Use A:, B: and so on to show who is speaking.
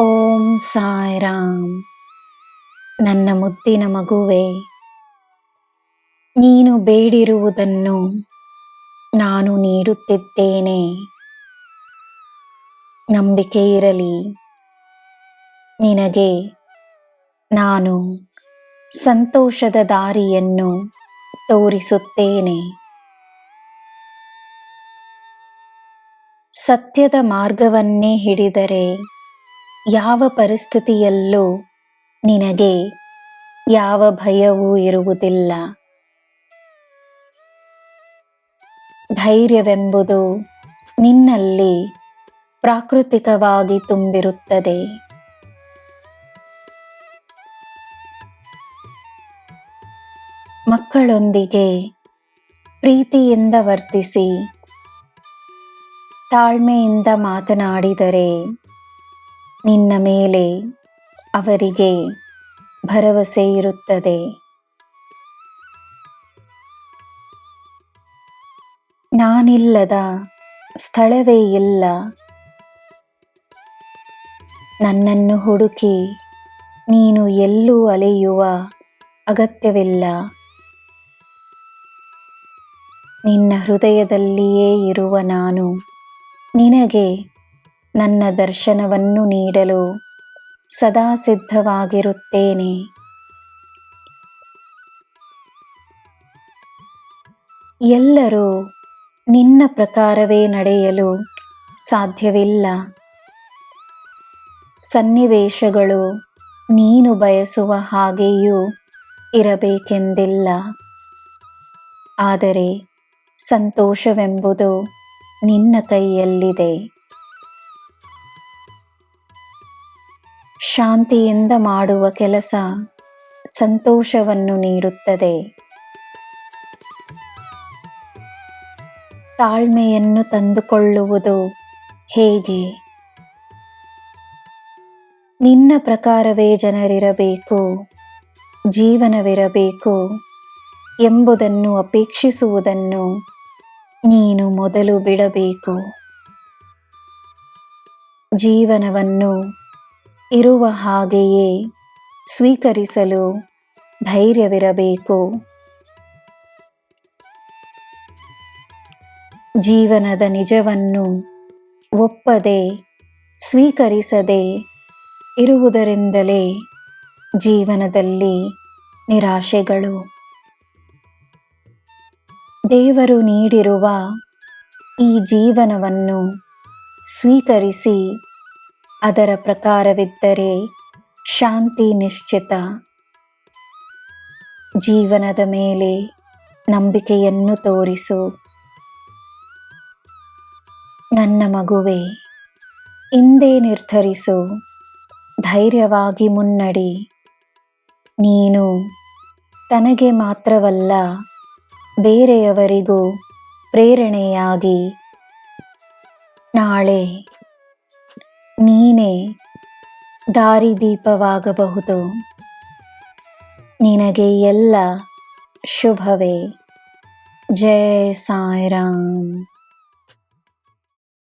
A: ಓಂ ಸಾಯಿರಾಮ್. ನನ್ನ ಮುದ್ದಿನ ಮಗುವೆ, ನೀನು ಬೇಡಿರುವುದನ್ನು ನಾನು ನೀಡುತ್ತಿದ್ದೇನೆ. ನಂಬಿಕೆ ಇರಲಿ, ನಿನಗೆ ನಾನು ಸಂತೋಷದ ದಾರಿಯನ್ನು ತೋರಿಸುತ್ತೇನೆ. ಸತ್ಯದ ಮಾರ್ಗವನ್ನೇ ಹಿಡಿದರೆ ಯಾವ ಪರಿಸ್ಥಿತಿಯಲ್ಲೂ ನಿನಗೆ ಯಾವ ಭಯವೂ ಇರುವುದಿಲ್ಲ. ಧೈರ್ಯವೆಂಬುದು ನಿನ್ನಲ್ಲಿ ಪ್ರಾಕೃತಿಕವಾಗಿ ತುಂಬಿರುತ್ತದೆ. ಮಕ್ಕಳೊಂದಿಗೆ ಪ್ರೀತಿಯಿಂದ ವರ್ತಿಸಿ ತಾಳ್ಮೆಯಿಂದ ಮಾತನಾಡಿದರೆ ನಿನ್ನ ಮೇಲೆ ಅವರಿಗೆ ಭರವಸೆ ಇರುತ್ತದೆ. ನಾನಿಲ್ಲದ ಸ್ಥಳವೇ ಇಲ್ಲ. ನನ್ನನ್ನು ಹುಡುಕಿ ನೀನು ಎಲ್ಲೂ ಅಲೆಯುವ ಅಗತ್ಯವಿಲ್ಲ. ನಿನ್ನ ಹೃದಯದಲ್ಲಿಯೇ ಇರುವ ನಾನು ನಿನಗೆ ನನ್ನ ದರ್ಶನವನ್ನು ನೀಡಲು ಸದಾ ಸಿದ್ಧವಾಗಿರುತ್ತೇನೆ. ಎಲ್ಲರೂ ನಿನ್ನ ಪ್ರಕಾರವೇ ನಡೆಯಲು ಸಾಧ್ಯವಿಲ್ಲ. ಸನ್ನಿವೇಶಗಳು ನೀನು ಬಯಸುವ ಹಾಗೆಯೂ ಇರಬೇಕೆಂದಿಲ್ಲ. ಆದರೆ ಸಂತೋಷವೆಂಬುದು ನಿನ್ನ ಕೈಯಲ್ಲಿದೆ. ಶಾಂತಿಯಿಂದ ಮಾಡುವ ಕೆಲಸ ಸಂತೋಷವನ್ನು ನೀಡುತ್ತದೆ. ತಾಳ್ಮೆಯನ್ನು ತಂದುಕೊಳ್ಳುವುದು ಹೇಗೆ? ನಿನ್ನ ಪ್ರಕಾರವೇ ಜನರಿರಬೇಕು, ಜೀವನವಿರಬೇಕು ಎಂಬುದನ್ನು ಅಪೇಕ್ಷಿಸುವುದನ್ನು ನೀನು ಮೊದಲು ಬಿಡಬೇಕು. ಜೀವನವನ್ನು ಇರುವ ಹಾಗೆಯೇ ಸ್ವೀಕರಿಸಲು ಧೈರ್ಯವಿರಬೇಕು. ಜೀವನದ ನಿಜವನ್ನು ಒಪ್ಪದೆ ಸ್ವೀಕರಿಸದೆ ಇರುವುದರಿಂದಲೇ ಜೀವನದಲ್ಲಿ ನಿರಾಶೆಗಳು. ದೇವರು ನೀಡಿರುವ ಈ ಜೀವನವನ್ನು ಸ್ವೀಕರಿಸಿ ಅದರ ಪ್ರಕಾರವಿದ್ದರೆ ಶಾಂತಿ ನಿಶ್ಚಿತ. ಜೀವನದ ಮೇಲೆ ನಂಬಿಕೆಯನ್ನು ತೋರಿಸು. ನನ್ನ ಮಗುವೆ ಇಂದೇ ನಿರ್ಧರಿಸು. ಧೈರ್ಯವಾಗಿ ಮುನ್ನಡಿ. ನೀನು ತನಗೆ ಮಾತ್ರವಲ್ಲ ಬೇರೆಯವರಿಗೂ ಪ್ರೇರಣೆಯಾಗಿ. ನಾಳೆ ನೀನೇ ದಾರಿದೀಪವಾಗಬಹುದು. ನಿನಗೆ ಎಲ್ಲ ಶುಭವೇ. ಜಯ ಸಾಯಿರಾಮ್.